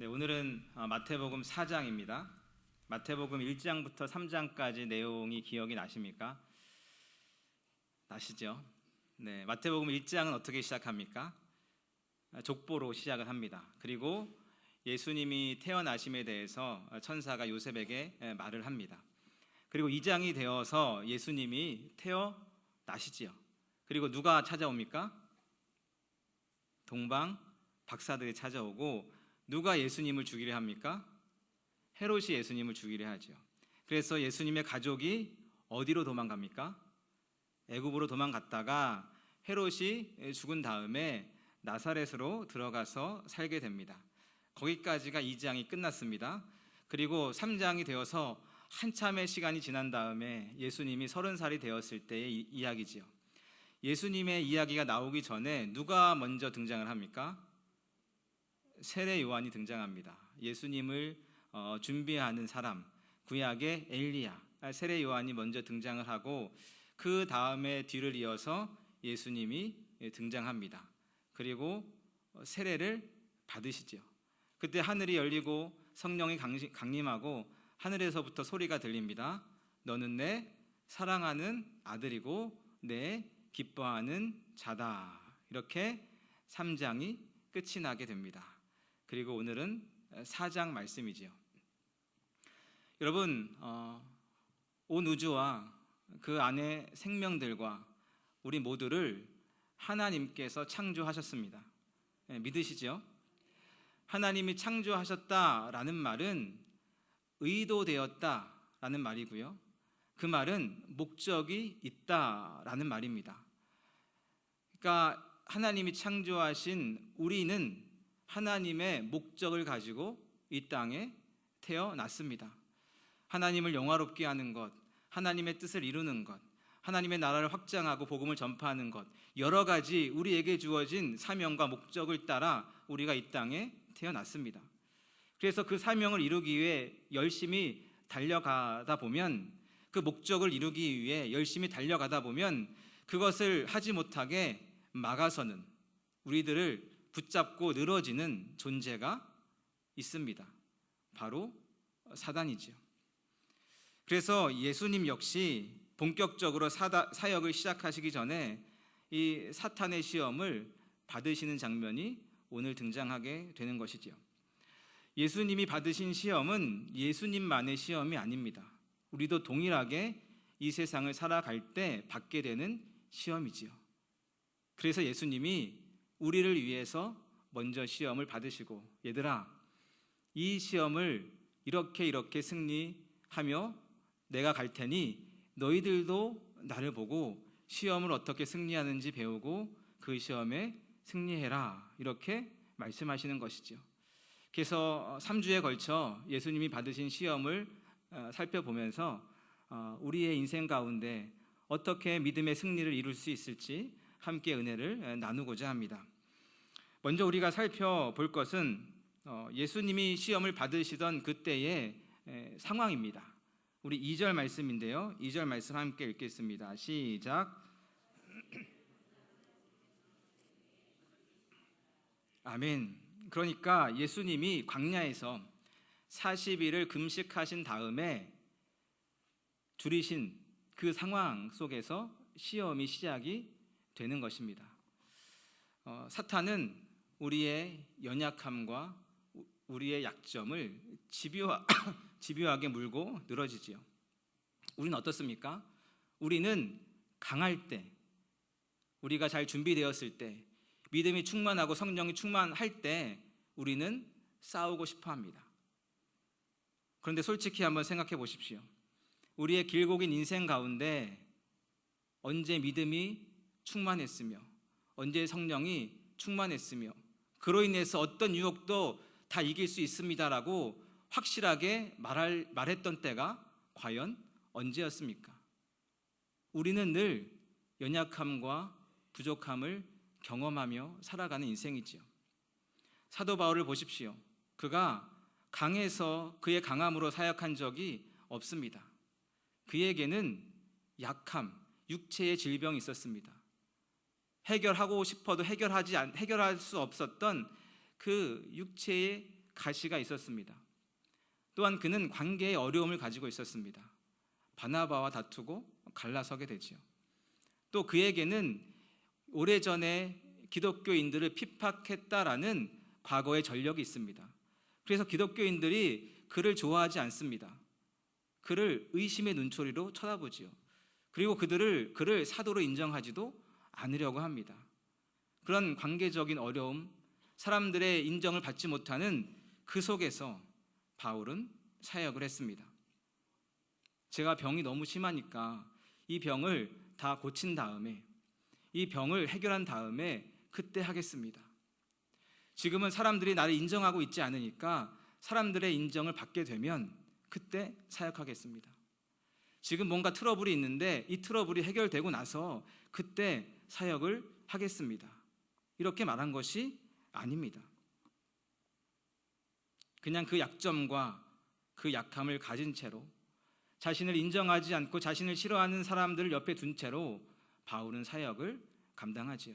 네, 오늘은 어, 마태복음 4장입니다. 마태복음 1장부터 3장까지 내용이 기억이 나십니까? 나시죠? 네, 마태복음 1장은 어떻게 시작합니까? 아, 족보로 시작을 합니다. 그리고 예수님이 태어나심에 대해서 천사가 요셉에게 에, 말을 합니다. 그리고 2장이 되어서 예수님이 태어나시지요. 그리고 누가 찾아옵니까? 동방 박사들이 찾아오고 누가 예수님을 죽이려 합니까? 헤롯이 예수님을 죽이려 하죠. 그래서 예수님의 가족이 어디로 도망갑니까? 애굽으로 도망갔다가 헤롯이 죽은 다음에 나사렛으로 들어가서 살게 됩니다. 거기까지가 2장이 끝났습니다. 그리고 3장이 되어서 한참의 시간이 지난 다음에 예수님이 서른 살이 되었을 때의 이- 이야기지요. 예수님의 이야기가 나오기 전에 누가 먼저 등장을 합니까? 세례 요한이 등장합니다. 예수님을 어, 준비하는 사람, 구약의 엘리야, 아, 세례 요한이 먼저 등장을 하고 그 다음에 뒤를 이어서 예수님이 예, 등장합니다. 그리고 어, 세례를 받으시죠. 그때 하늘이 열리고 성령이 강림하고 하늘에서부터 소리가 들립니다. 너는 내 사랑하는 아들이고 내 기뻐하는 자다. 이렇게 3장이 끝이 나게 됩니다. 그리고 오늘은 4장 말씀이지요. 여러분, 어, 온 우주와 그 안에 생명들과 우리 모두를 하나님께서 창조하셨습니다. 예, 믿으시죠? 하나님이 창조하셨다라는 말은 의도되었다라는 말이고요. 그 말은 목적이 있다라는 말입니다. 그러니까 하나님이 창조하신 우리는 하나님의 목적을 가지고 이 땅에 태어났습니다. 하나님을 영화롭게 하는 것, 하나님의 뜻을 이루는 것, 하나님의 나라를 확장하고 복음을 전파하는 것, 여러 가지 우리에게 주어진 사명과 목적을 따라 우리가 이 땅에 태어났습니다. 그래서 그 사명을 이루기 위해 열심히 달려가다 보면 그 목적을 이루기 위해 열심히 달려가다 보면 그것을 하지 못하게 막아서는 우리들을 붙잡고 늘어지는 존재가 있습니다. 바로 사단이지요. 그래서 예수님 역시 본격적으로 사다, 사역을 시작하시기 전에 이 사탄의 시험을 받으시는 장면이 오늘 등장하게 되는 것이지요. 예수님이 받으신 시험은 예수님만의 시험이 아닙니다. 우리도 동일하게 이 세상을 살아갈 때 받게 되는 시험이지요. 그래서 예수님이 우리를 위해서 먼저 시험을 받으시고 얘들아 이 시험을 이렇게 이렇게 승리하며 내가 갈 테니 너희들도 나를 보고 시험을 어떻게 승리하는지 배우고 그 시험에 승리해라 이렇게 말씀하시는 것이죠. 그래서 3주에 걸쳐 예수님이 받으신 시험을 어, 살펴보면서 어, 우리의 인생 가운데 어떻게 믿음의 승리를 이룰 수 있을지 함께 은혜를 나누고자 합니다. 먼저 우리가 살펴볼 것은 어, 예수님이 시험을 받으시던 그때의 상황입니다. 우리 2절 말씀인데요. 2절 말씀 함께 읽겠습니다. 시작. 아멘. 그러니까 예수님이 광야에서 40일을 금식하신 다음에 줄이신 그 상황 속에서 시험이 시작이 되는 것입니다. 어, 사탄은 우리의 연약함과 우리의 약점을 집요하, 집요하게 물고 늘어지지요. 우리는 어떻습니까? 우리는 강할 때, 우리가 잘 준비되었을 때, 믿음이 충만하고 성령이 충만할 때 우리는 싸우고 싶어 합니다. 그런데 솔직히 한번 생각해 보십시오. 우리의 길고 긴 인생 가운데 언제 믿음이 충만했으며 언제 성령이 충만했으며 그로 인해서 어떤 유혹도 다 이길 수 있습니다라고 확실하게 말할, 말했던 때가 과연 언제였습니까? 우리는 늘 연약함과 부족함을 경험하며 살아가는 인생이지요. 사도 바울을 보십시오. 그가 강해서 그의 강함으로 사역한 적이 없습니다. 그에게는 약함, 육체의 질병이 있었습니다. 해결하고 싶어도 해결하지 않, 해결할 수 없었던 그 육체의 가시가 있었습니다. 또한 그는 관계의 어려움을 가지고 있었습니다. 바나바와 다투고 갈라서게 되지요. 또 그에게는 오래전에 기독교인들을 핍박했다라는 과거의 전력이 있습니다. 그래서 기독교인들이 그를 좋아하지 않습니다. 그를 의심의 눈초리로 쳐다보지요. 그리고 그들을 그를 사도로 인정하지도 않으려고 합니다. 그런 관계적인 어려움, 사람들의 인정을 받지 못하는 그 속에서 바울은 사역을 했습니다. 제가 병이 너무 심하니까 이 병을 다 고친 다음에 이 병을 해결한 다음에 그때 하겠습니다. 지금은 사람들이 나를 인정하고 있지 않으니까 사람들의 인정을 받게 되면 그때 사역하겠습니다. 지금 뭔가 트러블이 있는데 이 트러블이 해결되고 나서 그때 사역을 하겠습니다. 이렇게 말한 것이 아닙니다. 그냥 그 약점과 그 약함을 가진 채로 자신을 인정하지 않고 자신을 싫어하는 사람들을 옆에 둔 채로 바울은 사역을 감당하지요.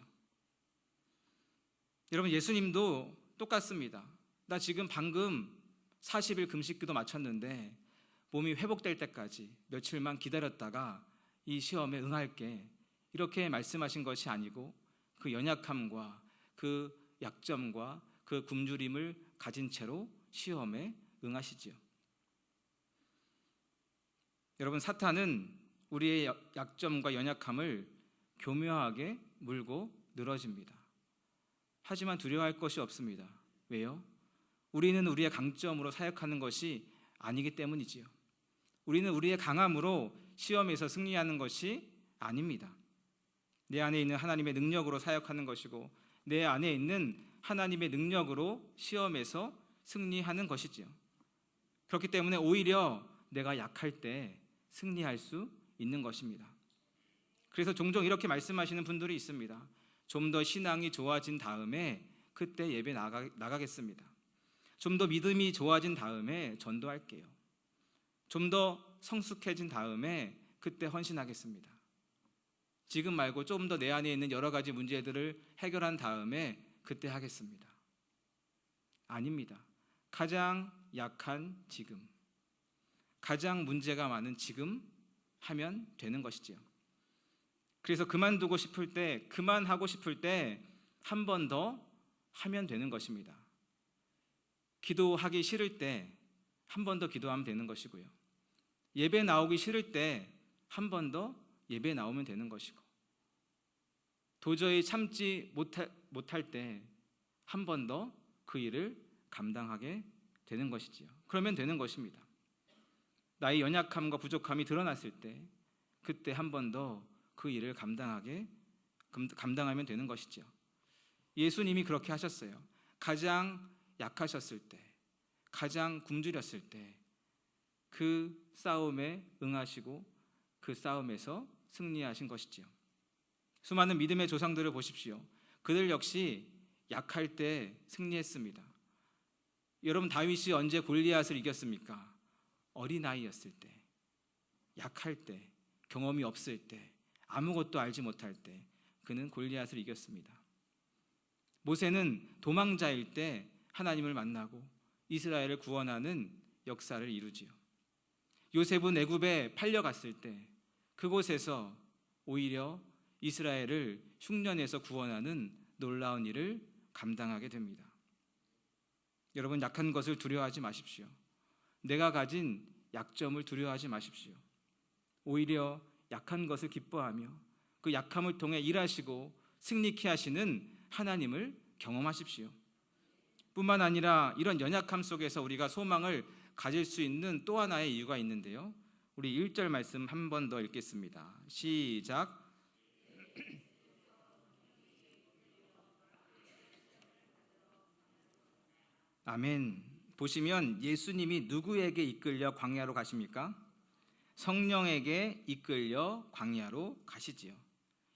여러분 예수님도 똑같습니다. 나 지금 방금 40일 금식기도 마쳤는데 몸이 회복될 때까지 며칠만 기다렸다가 이 시험에 응할게 이렇게 말씀하신 것이 아니고 그 연약함과 그 약점과 그 굶주림을 가진 채로 시험에 응하시지요. 여러분 사탄은 우리의 약점과 연약함을 교묘하게 물고 늘어집니다. 하지만 두려워할 것이 없습니다. 왜요? 우리는 우리의 강점으로 사역하는 것이 아니기 때문이지요. 우리는 우리의 강함으로 시험에서 승리하는 것이 아닙니다. 내 안에 있는 하나님의 능력으로 사역하는 것이고 내 안에 있는 하나님의 능력으로 시험에서 승리하는 것이지요. 그렇기 때문에 오히려 내가 약할 때 승리할 수 있는 것입니다. 그래서 종종 이렇게 말씀하시는 분들이 있습니다. 좀 더 신앙이 좋아진 다음에 그때 예배 나가, 나가겠습니다. 좀 더 믿음이 좋아진 다음에 전도할게요. 좀 더 성숙해진 다음에 그때 헌신하겠습니다. 지금 말고 좀 더 내 안에 있는 여러 가지 문제들을 해결한 다음에 그때 하겠습니다. 아닙니다. 가장 약한 지금, 가장 문제가 많은 지금 하면 되는 것이지요. 그래서 그만두고 싶을 때, 그만하고 싶을 때 한 번 더 하면 되는 것입니다. 기도하기 싫을 때 한 번 더 기도하면 되는 것이고요. 예배 나오기 싫을 때 한 번 더 예배 나오면 되는 것이고 도저히 참지 못할, 때 한 번 더 그 일을 감당하게 되는 것이지요. 그러면 되는 것입니다. 나의 연약함과 부족함이 드러났을 때 그때 한 번 더 그 일을 감당하게 감당하면 되는 것이죠. 예수님이 그렇게 하셨어요. 가장 약하셨을 때, 가장 굶주렸을 때 그 싸움에 응하시고 그 싸움에서 승리하신 것이지요. 수많은 믿음의 조상들을 보십시오. 그들 역시 약할 때 승리했습니다. 여러분 다윗이 언제 골리앗을 이겼습니까? 어린아이였을 때, 약할 때, 경험이 없을 때, 아무것도 알지 못할 때 그는 골리앗을 이겼습니다. 모세는 도망자일 때 하나님을 만나고 이스라엘을 구원하는 역사를 이루지요. 요셉은 애굽에 팔려갔을 때 그곳에서 오히려 이스라엘을 흉년에서 구원하는 놀라운 일을 감당하게 됩니다. 여러분 약한 것을 두려워하지 마십시오. 내가 가진 약점을 두려워하지 마십시오. 오히려 약한 것을 기뻐하며 그 약함을 통해 일하시고 승리케 하시는 하나님을 경험하십시오. 뿐만 아니라 이런 연약함 속에서 우리가 소망을 가질 수 있는 또 하나의 이유가 있는데요. 우리 1절 말씀 한 번 더 읽겠습니다. 시작. 아멘. 보시면 예수님이 누구에게 이끌려 광야로 가십니까? 성령에게 이끌려 광야로 가시지요.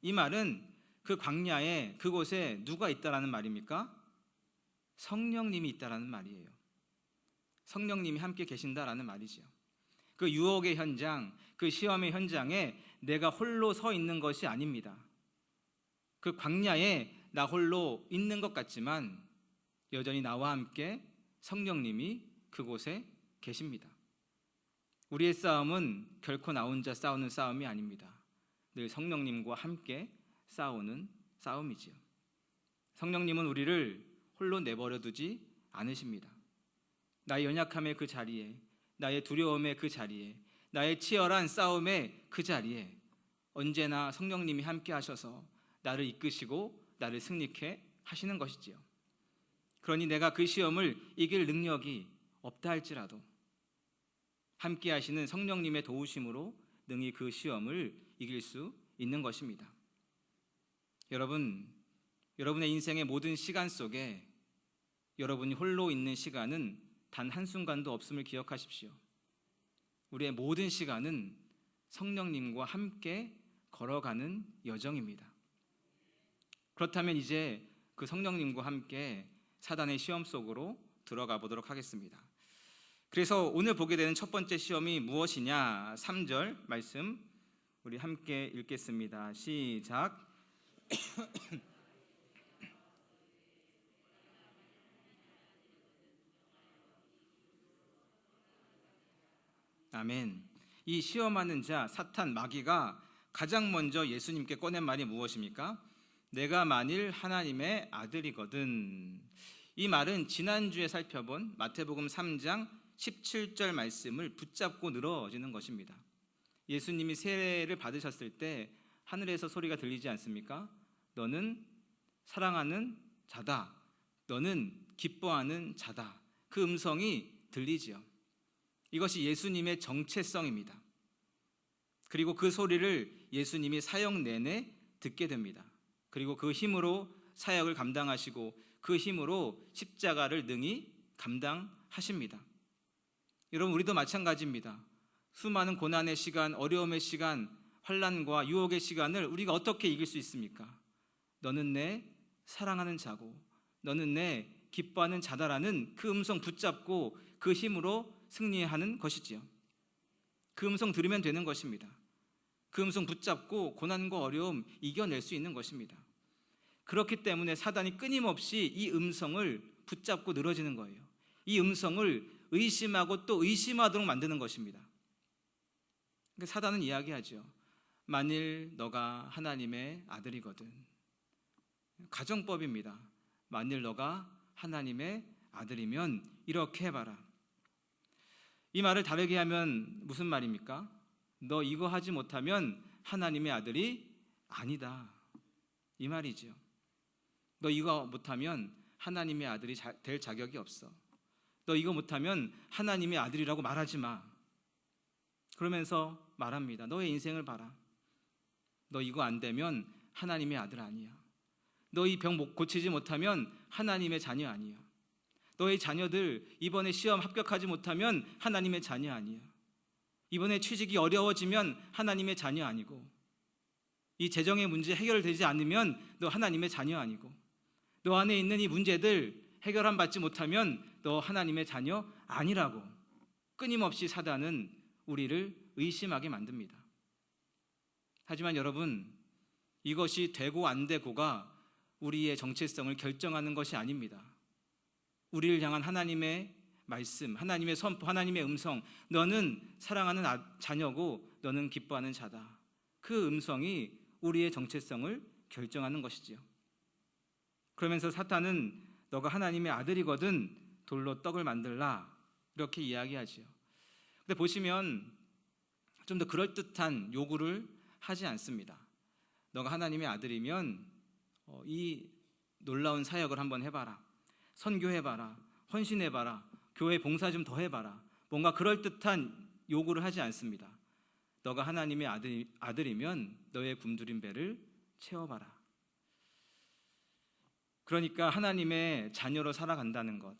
이 말은 그 광야에 그곳에 누가 있다라는 말입니까? 성령님이 있다라는 말이에요. 성령님이 함께 계신다라는 말이지요. 그 유혹의 현장, 그 시험의 현장에 내가 홀로 서 있는 것이 아닙니다. 그 광야에 나 홀로 있는 것 같지만 여전히 나와 함께 성령님이 그곳에 계십니다. 우리의 싸움은 결코 나 혼자 싸우는 싸움이 아닙니다. 늘 성령님과 함께 싸우는 싸움이지요. 성령님은 우리를 홀로 내버려 두지 않으십니다. 나의 연약함의 그 자리에, 나의 두려움의 그 자리에, 나의 치열한 싸움의 그 자리에 언제나 성령님이 함께 하셔서 나를 이끄시고 나를 승리케 하시는 것이지요. 그러니 내가 그 시험을 이길 능력이 없다 할지라도 함께 하시는 성령님의 도우심으로 능히 그 시험을 이길 수 있는 것입니다. 여러분, 여러분의 인생의 모든 시간 속에 여러분이 홀로 있는 시간은 단 한순간도 없음을 기억하십시오. 우리의 모든 시간은 성령님과 함께 걸어가는 여정입니다. 그렇다면 이제 그 성령님과 함께 사단의 시험 속으로 들어가 보도록 하겠습니다. 그래서 오늘 보게 되는 첫 번째 시험이 무엇이냐? 3절 말씀 우리 함께 읽겠습니다. 시작. 아멘. 이 시험하는 자 사탄 마귀가 가장 먼저 예수님께 꺼낸 말이 무엇입니까? 내가 만일 하나님의 아들이거든. 이 말은 지난주에 살펴본 마태복음 3장 17절 말씀을 붙잡고 늘어지는 것입니다. 예수님이 세례를 받으셨을 때 하늘에서 소리가 들리지 않습니까? 너는 사랑하는 자다. 너는 기뻐하는 자다. 그 음성이 들리지요. 이것이 예수님의 정체성입니다. 그리고 그 소리를 예수님이 사역 내내 듣게 됩니다. 그리고 그 힘으로 사역을 감당하시고 그 힘으로 십자가를 능히 감당하십니다. 여러분 우리도 마찬가지입니다. 수많은 고난의 시간, 어려움의 시간, 환란과 유혹의 시간을 우리가 어떻게 이길 수 있습니까? 너는 내 사랑하는 자고 너는 내 기뻐하는 자다라는 그 음성 붙잡고 그 힘으로 승리하는 것이지요. 그 음성 들으면 되는 것입니다. 그 음성 붙잡고 고난과 어려움 이겨낼 수 있는 것입니다. 그렇기 때문에 사단이 끊임없이 이 음성을 붙잡고 늘어지는 거예요. 이 음성을 의심하고 또 의심하도록 만드는 것입니다. 그러니까 사단은 이야기하죠. 만일 너가 하나님의 아들이거든. 가정법입니다. 만일 너가 하나님의 아들이면 이렇게 해봐라. 이 말을 다르게 하면 무슨 말입니까? 너 이거 하지 못하면 하나님의 아들이 아니다. 이 말이죠. 너 이거 못하면 하나님의 아들이 될 자격이 없어. 너 이거 못하면 하나님의 아들이라고 말하지 마. 그러면서 말합니다. 너의 인생을 봐라. 너 이거 안 되면 하나님의 아들 아니야. 너 이 병 고치지 못하면 하나님의 자녀 아니야. 너의 자녀들 이번에 시험 합격하지 못하면 하나님의 자녀 아니야. 이번에 취직이 어려워지면 하나님의 자녀 아니고 이 재정의 문제 해결되지 않으면 너 하나님의 자녀 아니고 너 안에 있는 이 문제들 해결함 받지 못하면 너 하나님의 자녀 아니라고 끊임없이 사단은 우리를 의심하게 만듭니다. 하지만 여러분, 이것이 되고 안 되고가 우리의 정체성을 결정하는 것이 아닙니다. 우리를 향한 하나님의 말씀, 하나님의 선포, 하나님의 음성, 너는 사랑하는 자녀고 너는 기뻐하는 자다. 그 음성이 우리의 정체성을 결정하는 것이지요. 그러면서 사탄은 너가 하나님의 아들이거든 돌로 떡을 만들라 이렇게 이야기하지요. 근데 보시면 좀 더 그럴듯한 요구를 하지 않습니다. 너가 하나님의 아들이면 어, 이 놀라운 사역을 한번 해봐라. 선교해봐라. 헌신해봐라. 교회 봉사 좀 더 해봐라. 뭔가 그럴듯한 요구를 하지 않습니다. 너가 하나님의 아들, 아들이면 너의 굶주린 배를 채워봐라. 그러니까 하나님의 자녀로 살아간다는 것.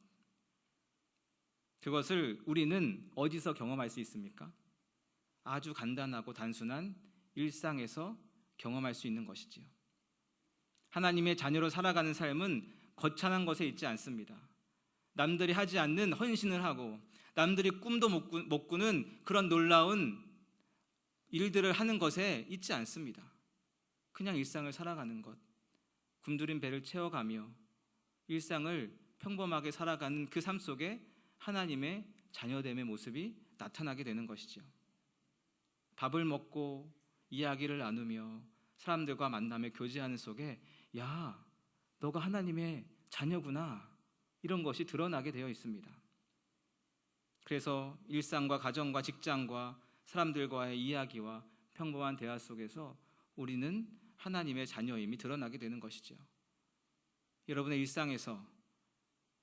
그것을 우리는 어디서 경험할 수 있습니까? 아주 간단하고 단순한 일상에서 경험할 수 있는 것이지요. 하나님의 자녀로 살아가는 삶은 거창한 것에 있지 않습니다. 남들이 하지 않는 헌신을 하고 남들이 꿈도 못 꾸는 그런 놀라운 일들을 하는 것에 있지 않습니다. 그냥 일상을 살아가는 것, 굶주린 배를 채워가며 일상을 평범하게 살아가는 그 삶 속에 하나님의 자녀됨의 모습이 나타나게 되는 것이죠. 밥을 먹고 이야기를 나누며 사람들과 만남에 교제하는 속에 야, 너가 하나님의 자녀구나. 이런 것이 드러나게 되어 있습니다. 그래서 일상과 가정과 직장과 사람들과의 이야기와 평범한 대화 속에서 우리는 하나님의 자녀임이 드러나게 되는 것이죠. 여러분의 일상에서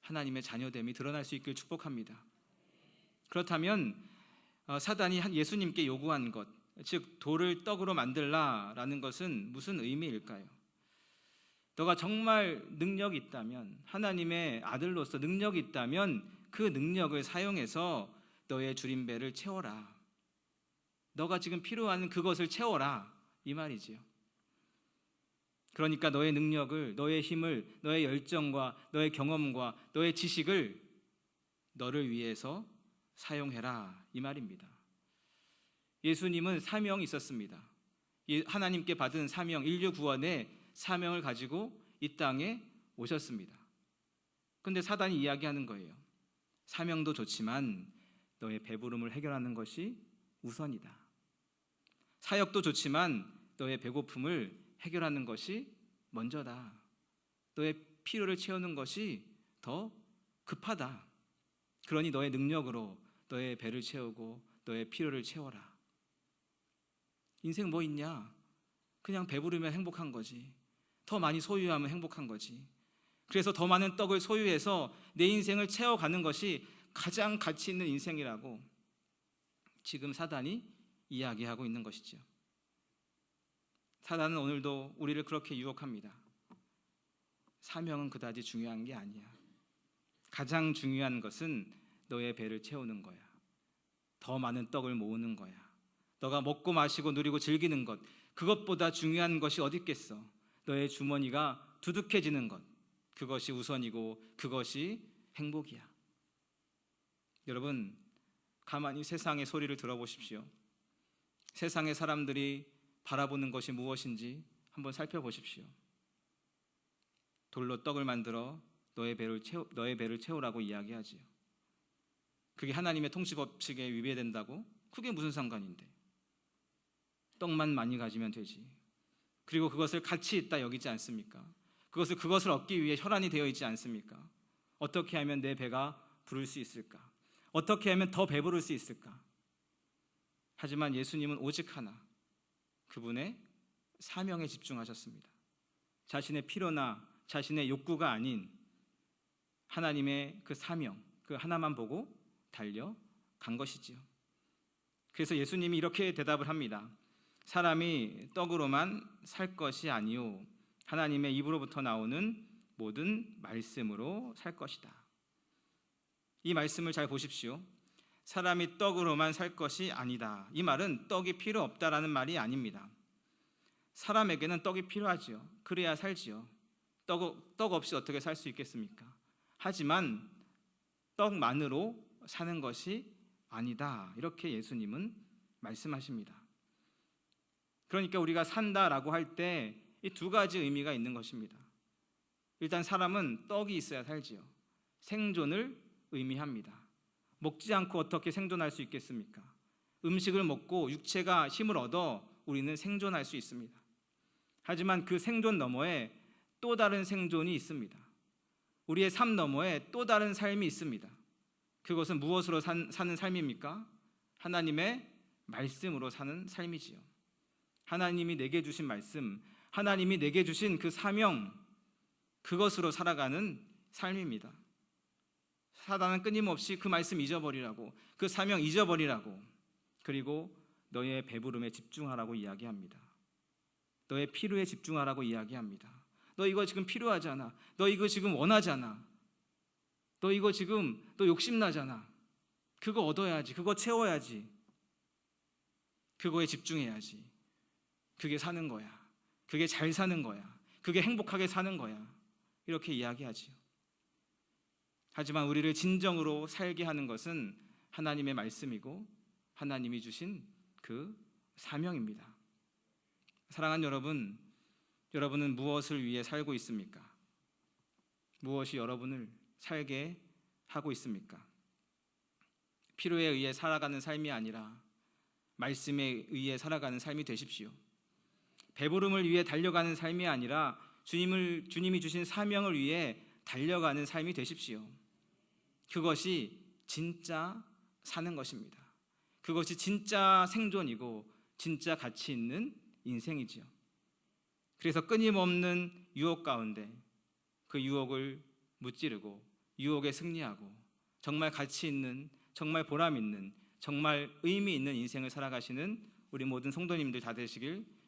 하나님의 자녀됨이 드러날 수 있길 축복합니다. 그렇다면 어, 사단이 예수님께 요구한 것, 즉 돌을 떡으로 만들라라는 것은 무슨 의미일까요? 너가 정말 능력이 있다면 하나님의 아들로서 능력이 있다면 그 능력을 사용해서 너의 줄임배를 채워라. 너가 지금 필요한 그것을 채워라 이 말이지요. 그러니까 너의 능력을, 너의 힘을, 너의 열정과 너의 경험과 너의 지식을 너를 위해서 사용해라 이 말입니다. 예수님은 사명이 있었습니다. 하나님께 받은 사명, 인류 구원의 사명을 가지고 이 땅에 오셨습니다. 근데 사단이 이야기하는 거예요. 사명도 좋지만 너의 배부름을 해결하는 것이 우선이다. 사역도 좋지만 너의 배고픔을 해결하는 것이 먼저다. 너의 필요를 채우는 것이 더 급하다. 그러니 너의 능력으로 너의 배를 채우고 너의 필요를 채워라. 인생 뭐 있냐? 그냥 배부르면 행복한 거지. 더 많이 소유하면 행복한 거지. 그래서 더 많은 떡을 소유해서 내 인생을 채워가는 것이 가장 가치 있는 인생이라고 지금 사단이 이야기하고 있는 것이죠. 사단은 오늘도 우리를 그렇게 유혹합니다. 사명은 그다지 중요한 게 아니야. 가장 중요한 것은 너의 배를 채우는 거야. 더 많은 떡을 모으는 거야. 너가 먹고 마시고 누리고 즐기는 것, 그것보다 중요한 것이 어디 있겠어? 너의 주머니가 두둑해지는 것, 그것이 우선이고 그것이 행복이야. 여러분, 가만히 세상의 소리를 들어보십시오. 세상의 사람들이 바라보는 것이 무엇인지 한번 살펴보십시오. 돌로 떡을 만들어 너의 배를 채우, 너의 배를 채우라고 이야기하지요. 그게 하나님의 통치 법칙에 위배된다고? 그게 무슨 상관인데? 떡만 많이 가지면 되지. 그리고 그것을 가치 있다 여기지 않습니까? 그것을 그것을 얻기 위해 혈안이 되어 있지 않습니까? 어떻게 하면 내 배가 부를 수 있을까? 어떻게 하면 더 배부를 수 있을까? 하지만 예수님은 오직 하나 그분의 사명에 집중하셨습니다. 자신의 필요나 자신의 욕구가 아닌 하나님의 그 사명, 그 하나만 보고 달려 간 것이지요. 그래서 예수님이 이렇게 대답을 합니다. 사람이 떡으로만 살 것이 아니요 하나님의 입으로부터 나오는 모든 말씀으로 살 것이다. 이 말씀을 잘 보십시오. 사람이 떡으로만 살 것이 아니다. 이 말은 떡이 필요 없다라는 말이 아닙니다. 사람에게는 떡이 필요하지요. 그래야 살지요. 떡, 떡 없이 어떻게 살 수 있겠습니까? 하지만 떡만으로 사는 것이 아니다. 이렇게 예수님은 말씀하십니다. 그러니까 우리가 산다라고 할 때 이 두 가지 의미가 있는 것입니다. 일단 사람은 떡이 있어야 살지요. 생존을 의미합니다. 먹지 않고 어떻게 생존할 수 있겠습니까? 음식을 먹고 육체가 힘을 얻어 우리는 생존할 수 있습니다. 하지만 그 생존 너머에 또 다른 생존이 있습니다. 우리의 삶 너머에 또 다른 삶이 있습니다. 그것은 무엇으로 산, 사는 삶입니까? 하나님의 말씀으로 사는 삶이지요. 하나님이 내게 주신 말씀, 하나님이 내게 주신 그 사명, 그것으로 살아가는 삶입니다. 사단은 끊임없이 그 말씀 잊어버리라고, 그 사명 잊어버리라고, 그리고 너의 배부름에 집중하라고 이야기합니다. 너의 필요에 집중하라고 이야기합니다. 너 이거 지금 필요하잖아. 너 이거 지금 원하잖아. 너 이거 지금 너 욕심나잖아. 그거 얻어야지. 그거 채워야지. 그거에 집중해야지. 그게 사는 거야. 그게 잘 사는 거야. 그게 행복하게 사는 거야. 이렇게 이야기하지요. 하지만 우리를 진정으로 살게 하는 것은 하나님의 말씀이고 하나님이 주신 그 사명입니다. 사랑하는 여러분, 여러분은 무엇을 위해 살고 있습니까? 무엇이 여러분을 살게 하고 있습니까? 필요에 의해 살아가는 삶이 아니라 말씀에 의해 살아가는 삶이 되십시오. 배부름을 위해 달려가는 삶이 아니라 주님을 주님이 주신 사명을 위해 달려가는 삶이 되십시오. 그것이 진짜 사는 것입니다. 그것이 진짜 생존이고 진짜 가치 있는 인생이지요. 그래서 끊임없는 유혹 가운데 그 유혹을 무찌르고 유혹에 승리하고 정말 가치 있는 정말 보람 있는 정말 의미 있는 인생을 살아가시는 우리 모든 성도님들 다 되시길